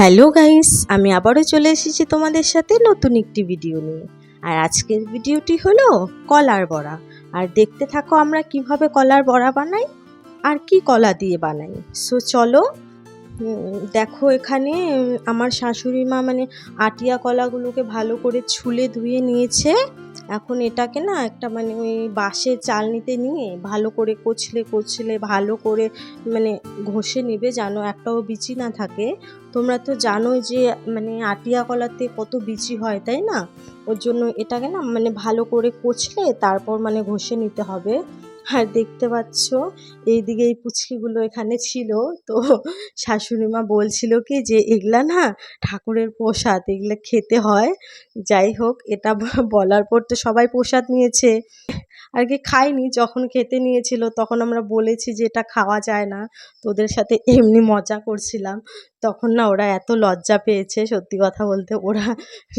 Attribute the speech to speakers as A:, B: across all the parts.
A: Hello guys, আমি আবারও চলে এসেছি তোমাদের সাথে নতুন একটি ভিডিও নিয়ে। আর আজকের ভিডিওটি হলো কলার বড়া। আর দেখতে থাকো আমরা কীভাবে কলার বড়া বানাই আর কি কলা দিয়ে বানাই। সো চলো দেখো এখানে আমার শাশুড়ি মা মানে আটিয়া কলাগুলোকে ভালো করে ছুলে ধুয়ে নিয়েছে। এখন এটাকে না একটা মানে ওই বাঁশের চালনিতে নিয়ে ভালো করে কচলে কচলে ভালো করে মানে ঘষে নেবে যেন একটাও বিচি না থাকে। তোমরা তো জানোই যে মানে আটিয়া কলাতে কত বিচি হয়, তাই না? ওর জন্য এটাকে না মানে ভালো করে কচলে তারপর মানে ঘষে নিতে হবে। আর দেখতে পাচ্ছ। এইদিকে এই পুচকিগুলো এখানে ছিল। তো শাশুড়ি মা বলছিল কি যে, এগুলা না ঠাকুরের প্রসাদ, এগুলো খেতে হয়। যাই হোক, এটা বলার পর তো সবাই প্রসাদ নিয়েছে। আর কি খাইনি, যখন খেতে নিয়েছিল তখন আমরা বলেছি যে, এটা খাওয়া যায় না। তোদের সাথে এমনি মজা করছিলাম। তখন না ওরা এত লজ্জা পেয়েছে, সত্যি কথা বলতে। ওরা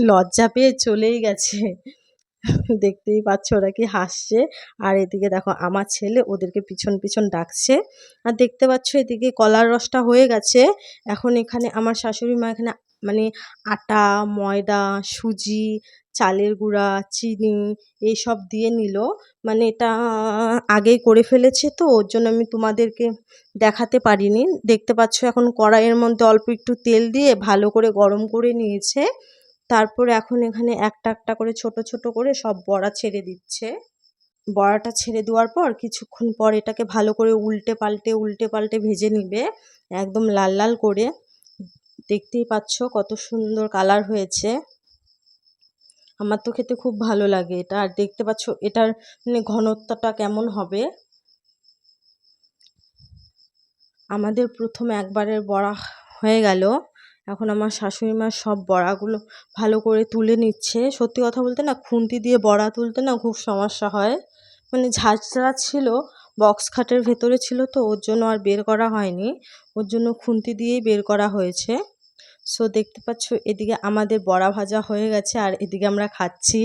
A: লজ্জা পেয়ে চলেই গেছে। দেখতেই পাচ্ছ ওরা কি হাসছে। আর এদিকে দেখো, আমার ছেলে ওদেরকে পিছন পিছন ডাকছে। আর দেখতে পাচ্ছ এদিকে কলার রসটা হয়ে গেছে। এখন এখানে আমার শাশুড়ি মা এখানে মানে আটা, ময়দা, সুজি, চালের গুঁড়া, চিনি এইসব দিয়ে নিল। মানে এটা আগেই করে ফেলেছে তো, ওর জন্য আমি তোমাদেরকে দেখাতে পারিনি। দেখতে পাচ্ছ এখন কড়াইয়ের মধ্যে অল্প একটু তেল দিয়ে ভালো করে গরম করে নিয়েছে। তারপর এখন এখানে একটা একটা করে ছোট ছোট করে সব বড়া ছেড়ে দিচ্ছে। বড়াটা ছেড়ে দেওয়ার পর কিছুক্ষণ পর এটাকে ভালো করে উল্টে পাল্টে উল্টে পাল্টে ভেজে নিবে, একদম লাল লাল করে। দেখতেই পাচ্ছ কত সুন্দর কালার হয়েছে। আমার তো খেতে খুব ভালো লাগে এটা। আর দেখতে পাচ্ছ এটার মানে ঘনত্বটা কেমন হবে। আমাদের প্রথম একবারের বড়া হয়ে গেল। এখন আমার শাশুড়ি মা সব বড়াগুলো ভালো করে তুলে নিচ্ছে। সত্যি কথা বলতে না, খুন্তি দিয়ে বড়া তুলতে না খুব সমস্যা হয়। মানে ঝাঁঝরা ছিল, বক্স খাটের ভেতরে ছিল তো, ওর জন্য আর বের করা হয়নি। ওর জন্য খুন্তি দিয়েই বের করা হয়েছে। সো দেখতে পাচ্ছ, এদিকে আমাদের বড়া ভাজা হয়ে গেছে, আর এদিকে আমরা খাচ্ছি।